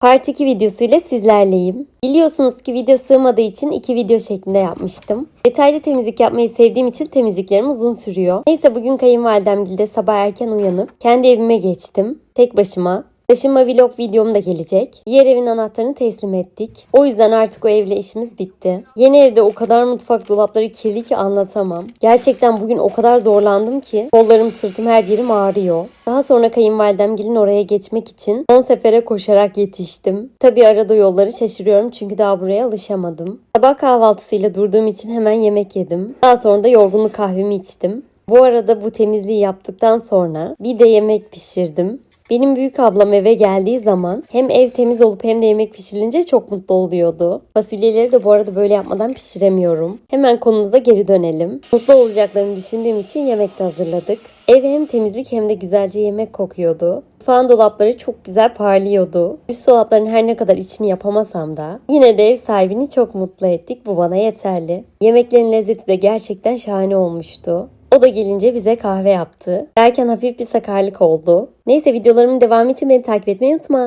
Part 2 videosuyla sizlerleyim. Biliyorsunuz ki video sığmadığı için iki video şeklinde yapmıştım. Detaylı temizlik yapmayı sevdiğim için temizliklerim uzun sürüyor. Neyse bugün kayınvalidemgilde sabah erken uyanıp kendi evime geçtim. Tek başıma. Taşınma vlog videom da gelecek. Diğer evin anahtarını teslim ettik. O yüzden artık o evle işimiz bitti. Yeni evde o kadar mutfak dolapları kirli ki anlatamam. Gerçekten bugün o kadar zorlandım ki kollarım, sırtım, her yerim ağrıyor. Daha sonra kayınvalidem gelin oraya geçmek için son sefere koşarak yetiştim. Tabi arada yolları şaşırıyorum çünkü daha buraya alışamadım. Sabah kahvaltısıyla durduğum için hemen yemek yedim. Daha sonra da yorgunluk kahvemi içtim. Bu arada bu temizliği yaptıktan sonra bir de yemek pişirdim. Benim büyük ablam eve geldiği zaman hem ev temiz olup hem de yemek pişirilince çok mutlu oluyordu. Fasulyeleri de bu arada böyle yapmadan pişiremiyorum. Hemen konumuza geri dönelim. Mutlu olacaklarını düşündüğüm için yemek de hazırladık. Ev hem temizlik hem de güzelce yemek kokuyordu. Mutfağın dolapları çok güzel parlıyordu. Üst dolapların her ne kadar içini yapamasam da yine de ev sahibini çok mutlu ettik. Bu bana yeterli. Yemeklerin lezzeti de gerçekten şahane olmuştu. O da gelince bize kahve yaptı. Derken hafif bir sakarlık oldu. Neyse videolarımın devamı için beni takip etmeyi unutma.